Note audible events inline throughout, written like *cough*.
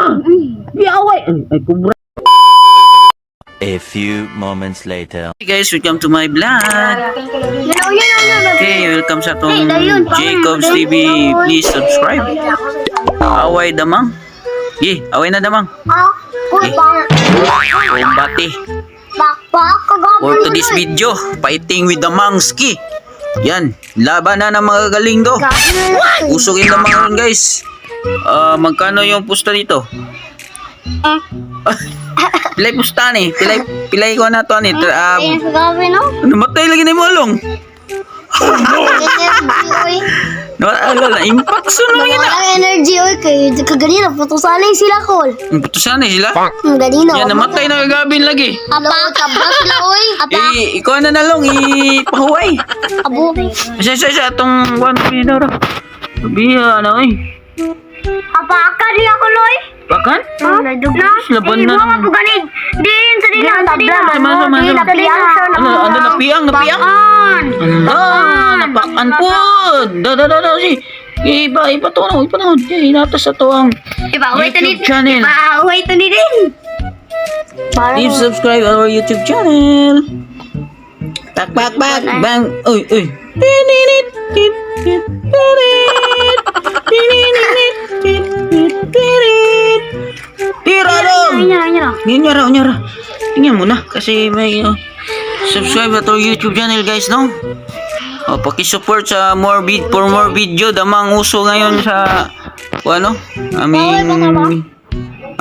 ka! Giaway! Ay, kubra. A few moments later. Hey guys, welcome to my vlog. Okay, welcome sa tong Jacobs TV. Please subscribe. Away damang. Ye, away na damang. Bang, Kumbati. For today's doon. video, fighting with the Mangski. Yan, laban na ng mga galing do. Usugin na mga guys. Ah, magkano yung pusta dito? Eh. *laughs* pilay pusta ni. Pilay pilay ko na to ni. Ah, kagapon, no? namatay lagi na mo along. Energy, *laughs* uy. Nawala, impact so na yun. Walang energy, uy. Kaya kaganina, putusaling sila, Col. Putusan eh sila. Ang ganina. Yan, namatay na kagabin lagi. Apa, tabra sila, uy. Apa, Eh, ikaw na nalong, ipahuway. abo. Siya, siya, siya, itong one pinara. Sabihan na, eh. Apa, ka din ako, Loy. Bakan? Ha? Na? Laban na naman. ganit. Din, sa din sa din Sama, sama, sama. Ano, ano, napiang, napiang? Bakan. Ah, napakan po. Da, da, da, da, si. Iba, iba to na, iba na. Hinatas sa to ang Iba, wait YouTube channel. Iba, wait ni din. Please subscribe our YouTube channel. Tak, pak, pak, bang. Uy, uy. Tininit, tit, tit, dong. Nyara, nyara. Ngayon, nyara, nyara. Tingnan mo na, kasi may uh, subscribe at our YouTube channel, guys, no? O, paki-support sa more vid for more video. Damang uso ngayon sa, o ano, aming,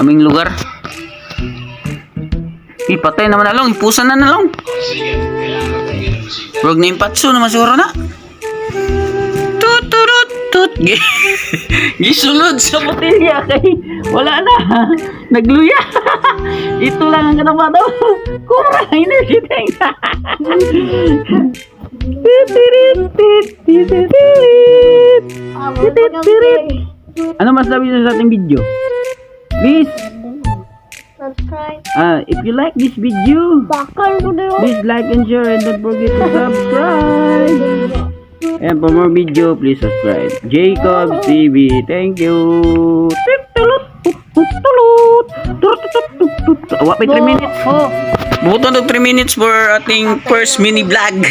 aming lugar. Ipatay naman na lang, ipusan na na lang. Huwag na naman siguro na. Tut, turut, tut. *laughs* Gi- Gisulod sa botelya kay wala na. *laughs* Nagluya. *laughs* Ito lang ang kanama daw. Kura, energy. Titirit. Ano masabi niyo sa ating video? Please, Subscribe. uh, if you like this video, Please like and share and don't forget to subscribe. And for more video, please subscribe. Jacob TV. Thank you. Tut, tulut, tulut. Awa, may 3 minutes. Buto ng 3 minutes for ating first mini vlog.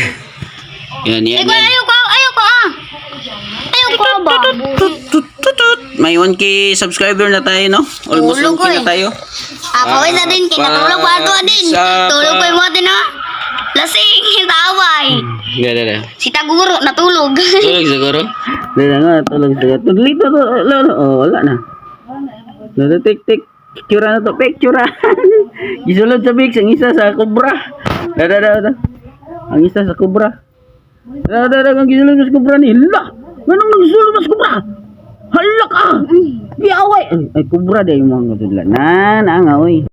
Yan, yan, yan. Ayoko, ayoko ah. Ayoko ba? Tut, tut, tut, tut. May 1k subscriber na tayo, no? Almost Tulog 1k ko na eh. tayo. Ako na din, kinatulog pa ito din. Sa- Tulog pa yung mga din ha. Lasing, *laughs* taway. Dada, dada. Si Taguro, natulog. Tulog siguro? *laughs* Dada nga, tulog siguro. Tuglito to, lolo. Oh, wala na. Dada, tik, tik. Picture na to, picture. *laughs* Gisulod sa Bix, ang isa sa Cobra. Dada, dada. Ang isa sa Cobra. Dada, dada, ang gisulod sa Cobra ni. Hala! Anong nagsulod sa Cobra? Hala ka! Giaway! Ay, ay, Cobra dahil mga katudlan. Na, na, nga, oy.